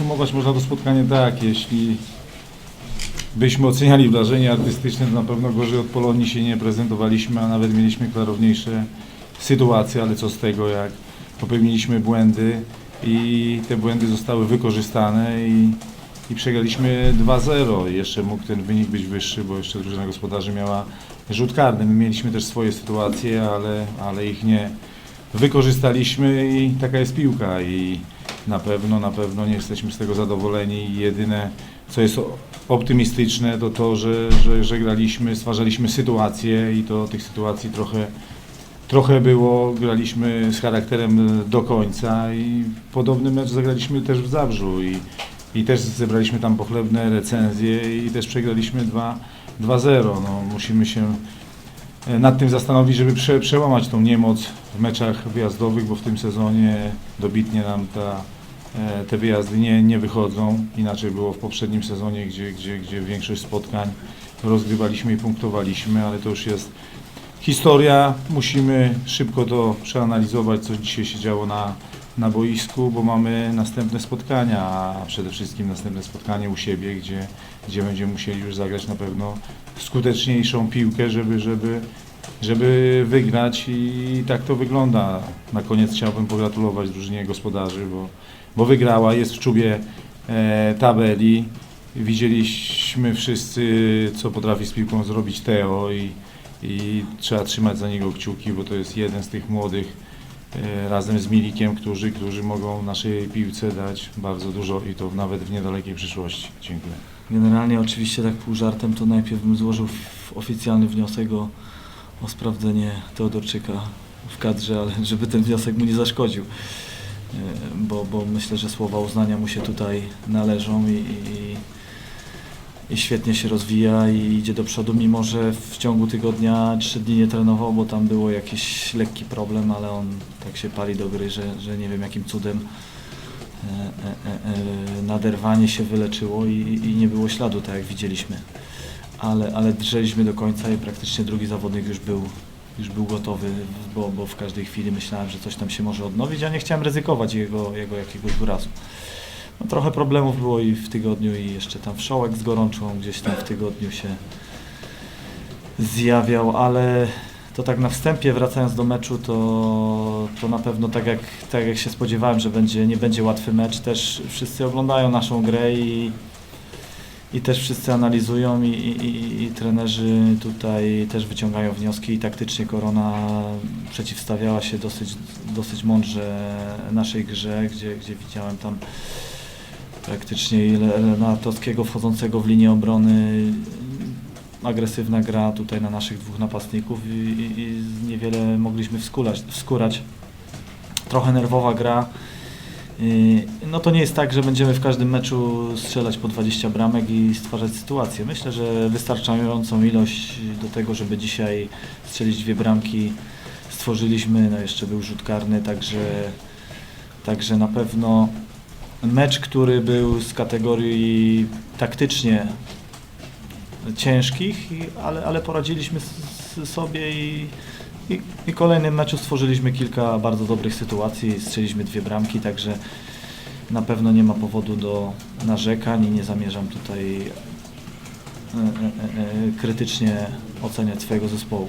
Podsumować można to spotkanie tak, jeśli byśmy oceniali wrażenie artystyczne, to na pewno gorzej od Polonii się nie prezentowaliśmy, a nawet mieliśmy klarowniejsze sytuacje, ale co z tego, jak popełniliśmy błędy i te błędy zostały wykorzystane i, i przegraliśmy 2-0. Jeszcze mógł ten wynik być wyższy, bo jeszcze drużyna gospodarzy miała rzut karny. My mieliśmy też swoje sytuacje, ale, ale ich nie wykorzystaliśmy i taka jest piłka i na pewno, na pewno nie jesteśmy z tego zadowoleni. Jedyne, co jest optymistyczne, to to, że, że, że graliśmy, stwarzaliśmy sytuacje i to tych sytuacji trochę, trochę było. Graliśmy z charakterem do końca i podobny mecz zagraliśmy też w Zabrzu i, i też zebraliśmy tam pochlebne recenzje i też przegraliśmy 2 2-0. No, musimy się nad tym zastanowić, żeby prze, przełamać tą niemoc w meczach wyjazdowych, bo w tym sezonie dobitnie nam ta, e, te wyjazdy nie, nie wychodzą. Inaczej było w poprzednim sezonie, gdzie, gdzie, gdzie większość spotkań rozgrywaliśmy i punktowaliśmy, ale to już jest historia. Musimy szybko to przeanalizować, co dzisiaj się działo na, na boisku, bo mamy następne spotkania, a przede wszystkim następne spotkanie u siebie, gdzie, gdzie będziemy musieli już zagrać na pewno skuteczniejszą piłkę, żeby, żeby, żeby wygrać i tak to wygląda. Na koniec chciałbym pogratulować drużynie gospodarzy, bo, bo wygrała, jest w czubie e, tabeli. Widzieliśmy wszyscy, co potrafi z piłką zrobić Teo i, i trzeba trzymać za niego kciuki, bo to jest jeden z tych młodych razem z Milikiem, którzy, którzy mogą naszej piłce dać bardzo dużo i to nawet w niedalekiej przyszłości. Dziękuję. Generalnie oczywiście tak pół żartem to najpierw bym złożył oficjalny wniosek o, o sprawdzenie Teodorczyka w kadrze, ale żeby ten wniosek mu nie zaszkodził. E, Bo, bo myślę, że słowa uznania mu się tutaj należą i, i, i świetnie się rozwija i idzie do przodu, mimo że w ciągu tygodnia trzy dni nie trenował, bo tam było jakiś lekki problem, ale on tak się pali do gry, że, że nie wiem jakim cudem e, e, e, naderwanie się wyleczyło i, i nie było śladu, tak jak widzieliśmy. Ale, ale drżeliśmy do końca i praktycznie drugi zawodnik już był, już był gotowy, bo, bo w każdej chwili myślałem, że coś tam się może odnowić, a nie chciałem ryzykować jego, jego jakiegoś urazu. No, trochę problemów było i w tygodniu i jeszcze tam wszołek z gorączką gdzieś tam w tygodniu się zjawiał, ale to tak na wstępie, wracając do meczu, to, to na pewno tak jak, tak jak się spodziewałem, że będzie, nie będzie łatwy mecz, też wszyscy oglądają naszą grę i, i też wszyscy analizują i, i, i, i trenerzy tutaj też wyciągają wnioski i taktycznie Korona przeciwstawiała się dosyć, dosyć mądrze naszej grze, gdzie, gdzie widziałem tam praktycznie ile Lenartowskiego wchodzącego w linię obrony agresywna gra tutaj na naszych dwóch napastników i, i, i niewiele mogliśmy wskulać, wskórać. Trochę nerwowa gra. No to nie jest tak, że będziemy w każdym meczu strzelać po 20 bramek i stwarzać sytuację. Myślę, że wystarczającą ilość do tego, żeby dzisiaj strzelić dwie bramki stworzyliśmy. No jeszcze był rzut karny, także, także na pewno mecz, który był z kategorii taktycznie ciężkich, ale, ale poradziliśmy sobie i, i, i kolejnym meczu stworzyliśmy kilka bardzo dobrych sytuacji, strzeliśmy dwie bramki, także na pewno nie ma powodu do narzekań i nie zamierzam tutaj e, e, e, krytycznie oceniać swojego zespołu.